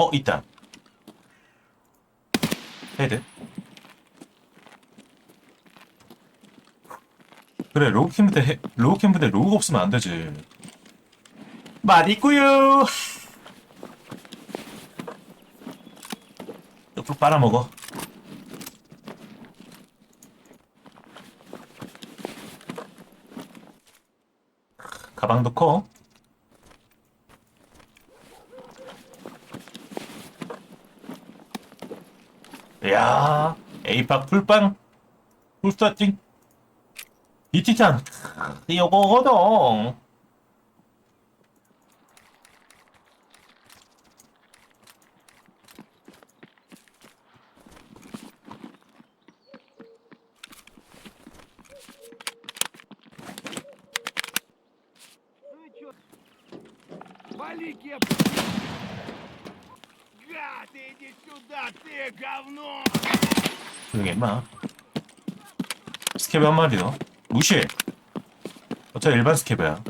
어 있다. 헤드. 그래 로그 캠프 때 해- 로그 캠프 때 로그가 없으면 안 되지. 맛있구요. 뚝뚝 빨아먹어. 가방도 커 이 야 에이팍 풀빵 풀스타팅 비티탄 이거거든 иди сюда, ты говно! 조용히 임마 스케브 한 마리 더 무시해 어차피 일반 스케브야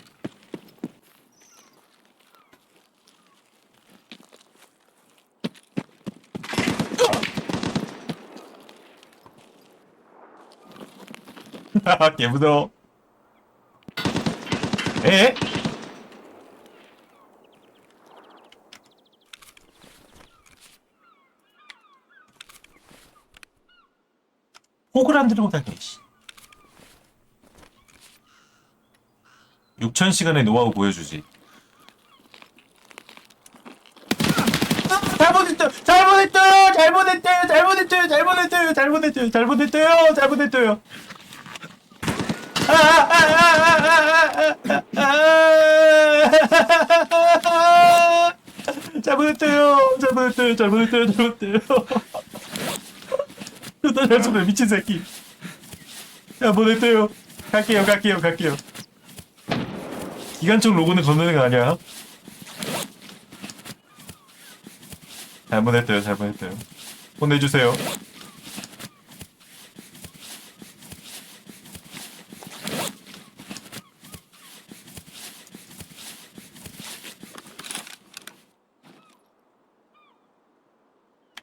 하하 개무서워 에? 혹을 안 들고 다니 씨. 6,000시간의 노하우 보여주지. 잘못했어요! 잘못했어요! 잘못했어요! 잘못했어요! 잘못했어요! 잘못했어요! 잘못했어요! 잘못했어요! 아, 아, 아, 아, 아, 아, 아, 아. 잘못했어요! 잘못했어요! 잘못했어요! 잘못했어요! 또 잘못해 미친 새끼. 야 보냈대요. 갈게요, 갈게요, 갈게요. 기관총 로고는 건너는 거 아니야? 잘못했대요, 잘못했대요. 보내주세요.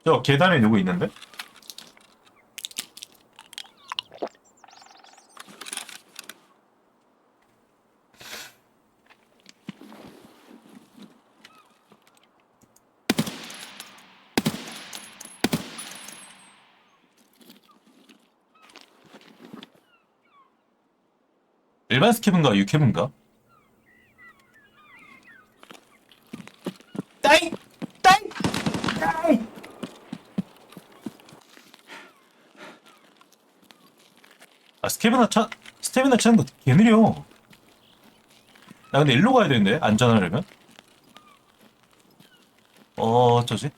저 계단에 누구 있는데? 일반 스캡인가 유캡인가? 따이! 따이! 따이! 아 스캡이나 차 스텝이나 차는 거 개 느려 나 근데 일로 가야 되는데 안전하려면 어 어쩌지?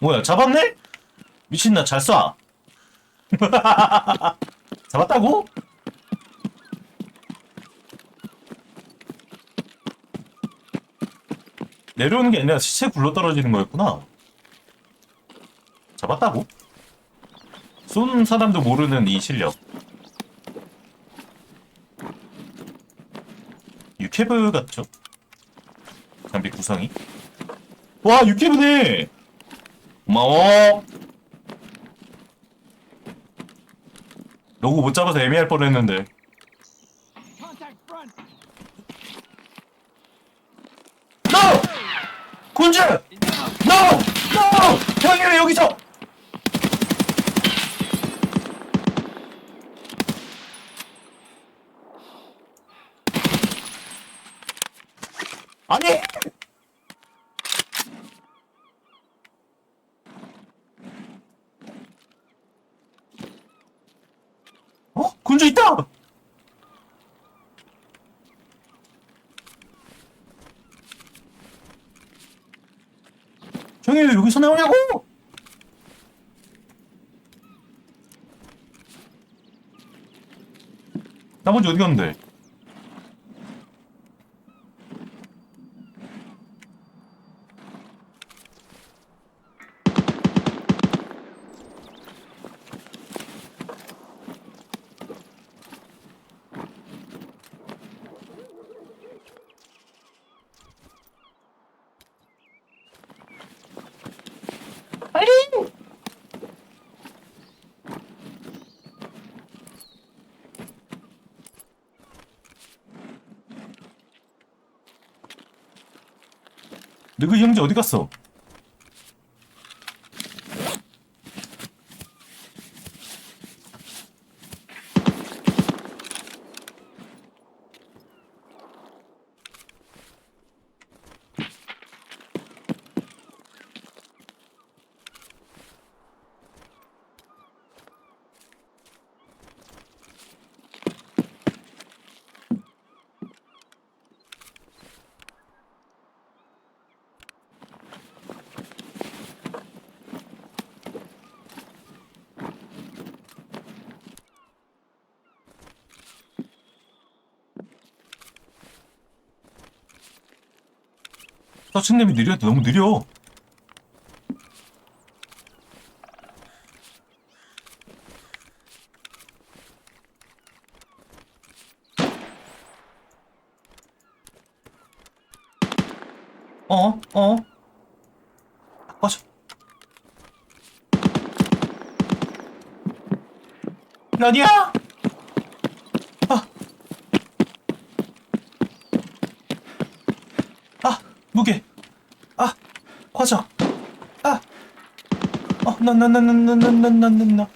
뭐야 잡았네? 미친 나 잘 쏴 잡았다고? 내려오는 게 아니라 시체 굴러 떨어지는 거였구나. 잡았다고? 쏜 사람도 모르는 이 실력. 유캐브 같죠? 장비 구성이. 와, 유캐브네! 고마워! 로고 못 잡아서 애매할 뻔 했는데. Contact front! NO! 군주! NO! NO! 형이 왜 여기서! 아니! 어? 군주 있다! 형이 왜 여기서 나오냐고! 나머지 어디 갔는데? 너그 형제 어디 갔어? 서칭님이 느려 너무 느려. 어? 어? 꺼져. 라니야! 아! 아! 무게! 아! 꺼져! 아! 어, 나, 나, 나, 나, 나, 나, 나, 나, 나, 나.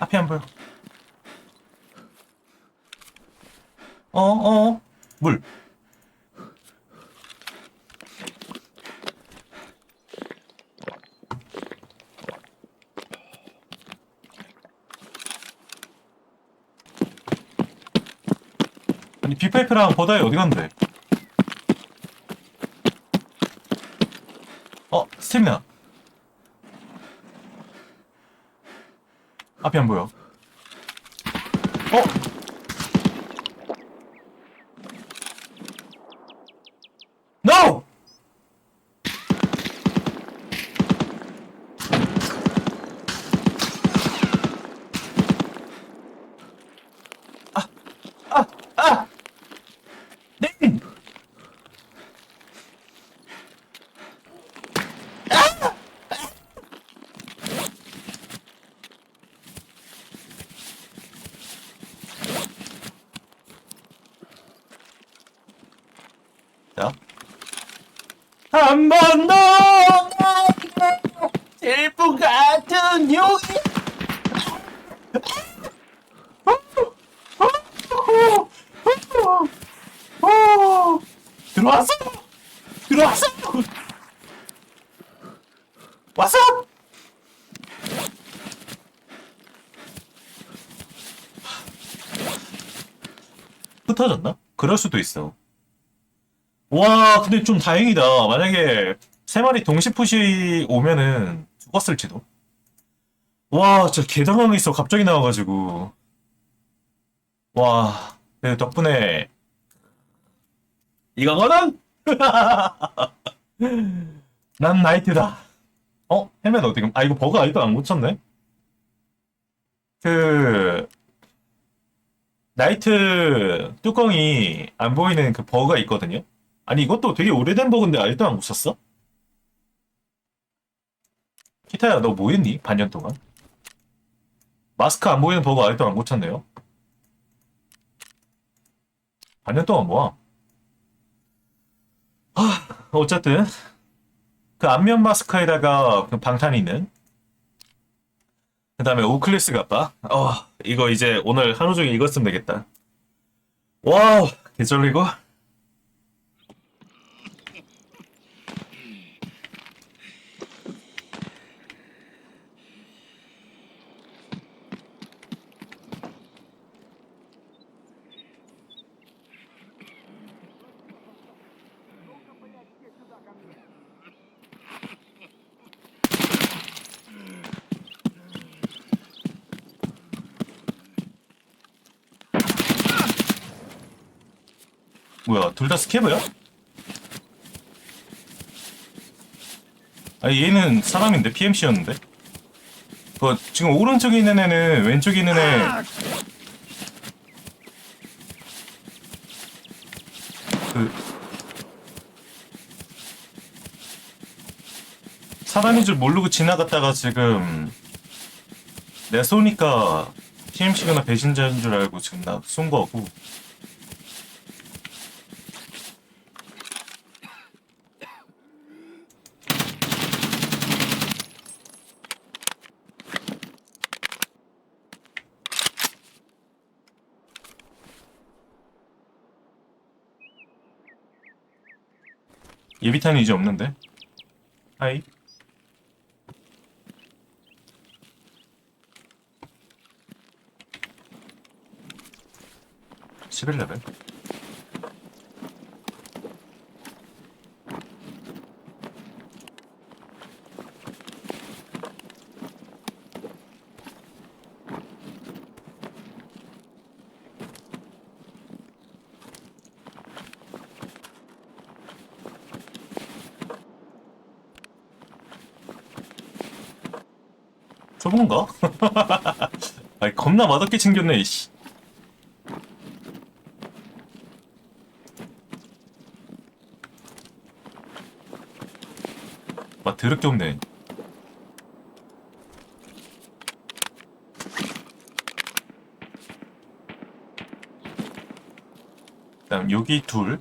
앞이 안 보여. 어, 어, 물. 아니 빅파이프랑 버다이 어디 갔는데? 어 스태미나 앞이 안 보여 어? 아! 아! 아! 네! 자. 한 번 더! 질풍 용이! 들어왔어! 들어왔어! 왔어! 흩어졌나? 그럴 수도 있어. 와, 근데 좀 다행이다. 만약에 세 마리 동시 푸시 오면은 죽었을지도. 와, 진짜 개당황했어. 갑자기 나와가지고. 와, 그 덕분에 이거거든? 난 나이트다. 어? 헬멧 어디, 아, 이거 버그 아직도 안 고쳤네? 그, 나이트 뚜껑이 안 보이는 그 버그가 있거든요? 아니, 이것도 되게 오래된 버그인데 아직도 안 고쳤어? 키타야, 너 뭐 했니? 반년 동안? 마스크 안 보이는 버그 아직도 안 고쳤네요? 반년 동안 뭐야? 아, 어쨌든 그 안면 마스크에다가 그 방탄이 있는 그 다음에 오클리스 가빠 어 이거 이제 오늘 하루 종일 이거 쓰면 되겠다 와우 개쩔리고 뭐야 둘 다 스캐브야? 아니 얘는 사람인데 PMC였는데? 그 지금 오른쪽에 있는 애는 왼쪽에 있는 애. 그 사람인 줄 모르고 지나갔다가 지금 내가 쏘니까 PMC거나 배신자인 줄 알고 지금 나 쏜 거고 예비탄이 이제 없는데? 하이. (11 레벨) 좁은 거? 아이 겁나 맛없게 챙겼네 이씨. 맛 더럽게 없네. 그다음 여기 둘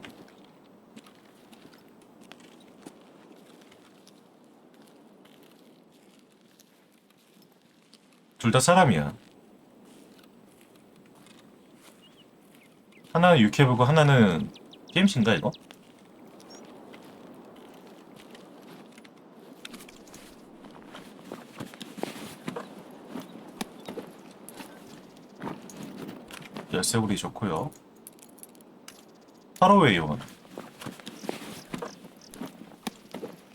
둘 다 사람이야. 하나는 유캐브고 하나는 게임신가 이거? 열쇠고리 좋고요. 하로웨이 원.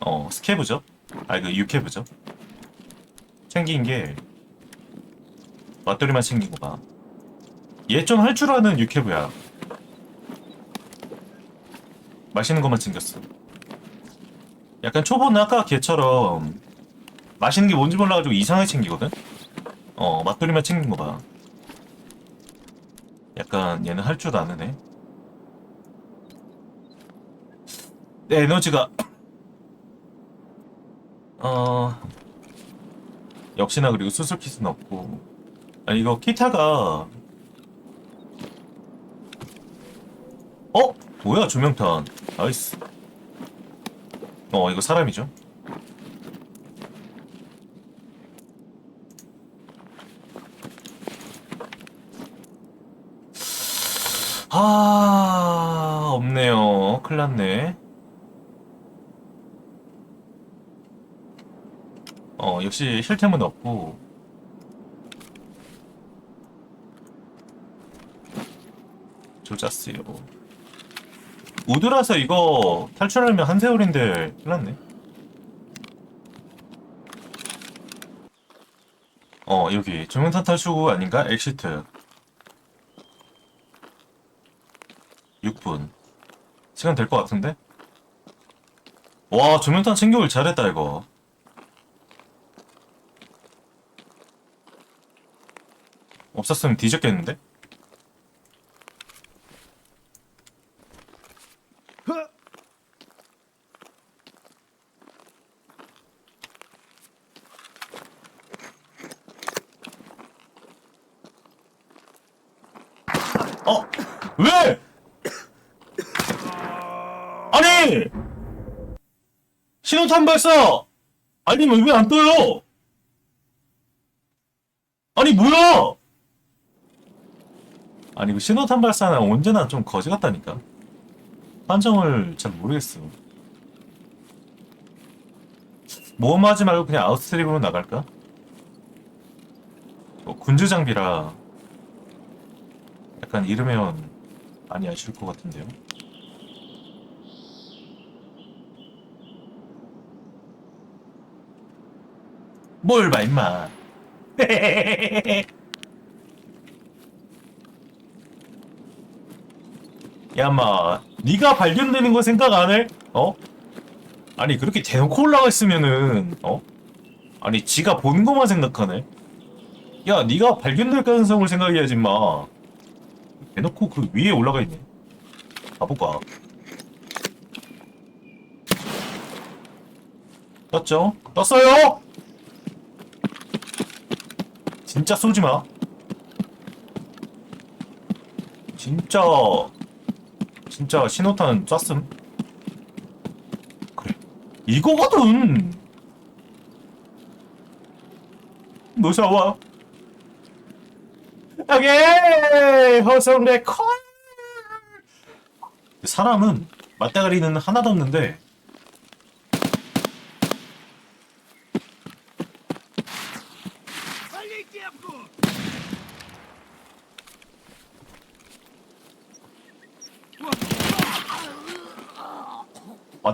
어 스케브죠? 아 이거 유캐브죠? 생긴 게 맛돌이만 챙긴 거 봐. 얘 좀 할 줄 아는 유캐브야. 맛있는 것만 챙겼어. 약간 초보는 아까 걔처럼 맛있는 게 뭔지 몰라가지고 이상하게 챙기거든? 어, 맛돌이만 챙긴 거 봐. 약간 얘는 할 줄 아는 애. 내 에너지가 어 역시나 그리고 수술 킷은 없고 아 이거 키타가. 어? 뭐야 조명탄. 나이스. 어 이거 사람이죠? 아 없네요. 큰일났네. 어 역시 힐템은 없고 조졌어요. 우드라서 이거 탈출하려면 한 세월인데 큰일 났네. 어 여기 조명탄 탈출구 아닌가? 엑시트 6분 시간 될 것 같은데? 와 조명탄 챙겨올 잘했다 이거 없었으면 뒤졌겠는데? 어? 왜? 아니! 발사! 아니면 왜 안 떠요? 아니 뭐야? 아니 그 신호탄 발사는 언제나 좀 거지 같다니까 판정을 잘 모르겠어 모험하지 말고 그냥 아웃스트림으로 나갈까? 뭐 군주 장비라 약간 잃으면 많이 아쉬울 것 같은데요 뭘 봐 임마 야 마 네가 발견되는 거 생각 안 해? 어? 아니 그렇게 대놓고 올라가 있으면은 어? 아니 지가 본 거만 생각하네 야 네가 발견될 가능성을 생각해야지 마 대놓고 그 위에 올라가 있네 가볼까 떴죠? 떴어요! 진짜 쏘지 마. 진짜 진짜 신호탄 쐈음. 그래. 이거거든. 무서워. 오케이 허성래 콜. 사람은 맞대가리는 하나도 없는데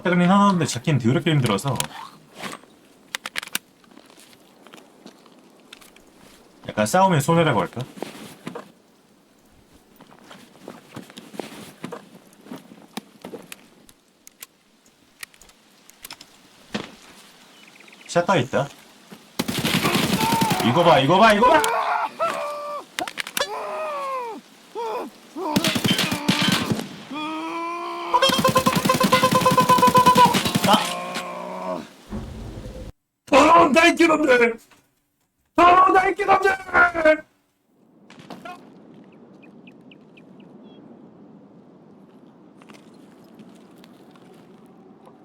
왔다 그린 하나인데 잡긴 더럽게 힘들어서. 약간 싸우면 손해라고 할까? 샷다 있다. 이거 봐 이거 봐 이거 봐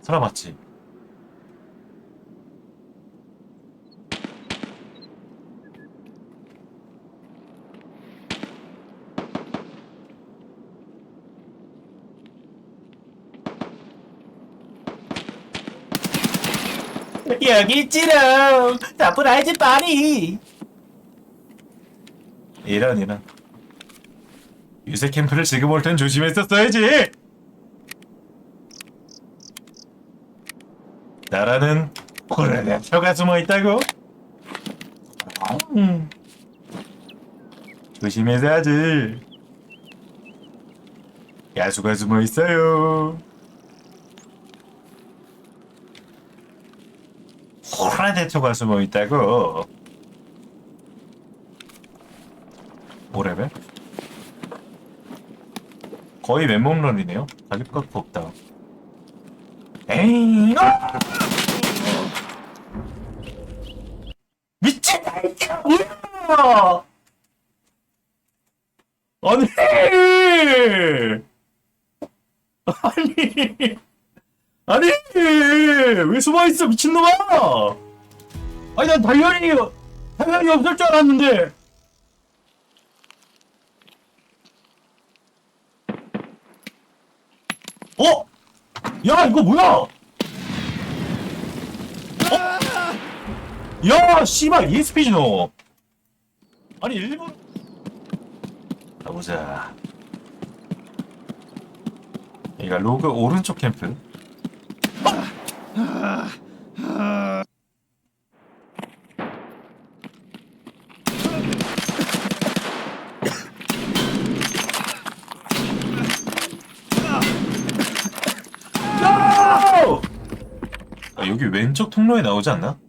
사람 맞지? 여기 있지롱. 나쁜 알지 빠리 이런 이런. 유세 캠프를 지금 올 땐 조심했었어야지. 나라는 호라라초가 숨어 있다고? 음. 조심해서 하지. 야수가 숨어 있어요 호라대초가 숨어 있다고. 뭐래배? 거의 맨몸런이네요. 가질 것도 없다. 에이, 아! 미친다 이게 뭐야? 아니, 아니. 아니 왜 숨어있어 미친놈아 아니 난 당연히 당연히 없을 줄 알았는데 어? 야 이거 뭐야 어? 야 씨발 ESP지 너 아니 일본 가보자 얘가 로그 오른쪽 캠프 No! 아, 여기 왼쪽 통로에 나오지 않나?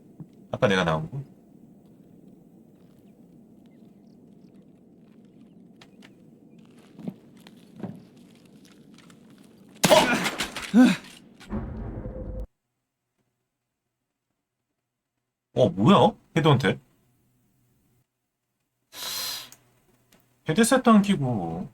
아까 내가 나온 거? 어, 뭐야? 헤드헌트? 헤드셋도 안 끼고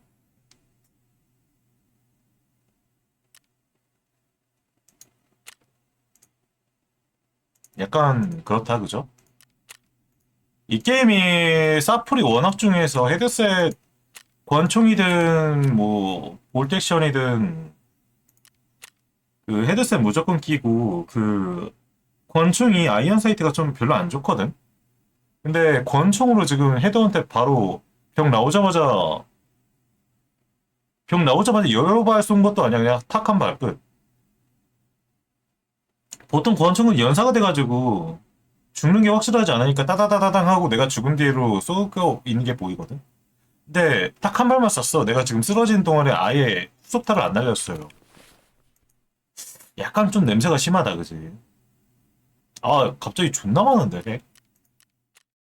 약간 그렇다 그죠? 이 게임이 사프리 원학 중에서 헤드셋 권총이든 뭐 볼텍션이든 그 헤드셋 무조건 끼고 그 권총이 아이언 사이트가 좀 별로 안 좋거든. 근데 권총으로 지금 헤드헌트 바로 병 나오자마자 병 나오자마자 여러 발 쏜 것도 아니야 그냥 탁 한 발 끝. 보통 권총은 연사가 돼가지고 죽는 게 확실하지 않으니까 따다다다당 하고 내가 죽은 뒤로 쏘고 있는 게 보이거든. 근데 딱 한 발만 쐈어. 내가 지금 쓰러진 동안에 아예 후속타를 안 날렸어요. 약간 좀 냄새가 심하다, 그지? 아, 갑자기 존나 많은데, 렉?